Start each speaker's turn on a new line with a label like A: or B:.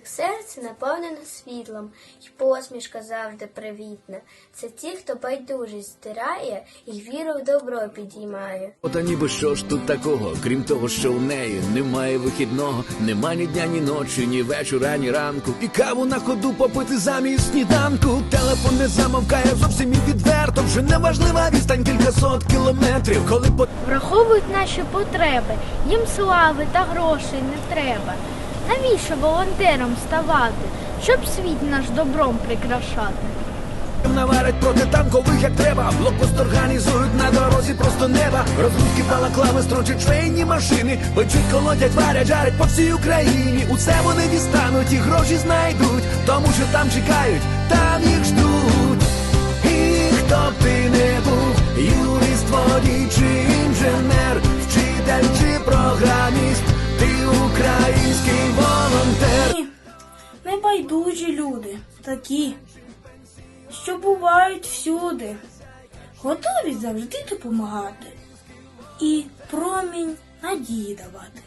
A: Їх серце наповнено світлом, і посмішка завжди привітна. Це ті, хто байдужість стирає і віру в добро підіймає.
B: Ота ніби що ж тут такого, крім того, що у неї немає вихідного, нема ні дня, ні ночі, ні вечора, ні ранку. І каву на ходу попити замість сніданку. Телефон не замовкає зовсім і відверто. Вже неважлива відстань кількасот кілометрів. Коли по
C: Враховують наші потреби, їм слави та грошей не треба. Навіщо волонтером ставати, щоб світ наш добром прикрашати?
B: наварять протитанкових як треба. Блокпост організують на дорозі просто неба. Розгрузки балаклави строчать швейні машини. Печуть, колотять, варять, жарять по всій Україні. Усе вони дістануть і гроші знайдуть. Тому що там чекають, там їх
D: небайдужі люди, такі, що бувають всюди, готові завжди допомагати і промінь надії давати.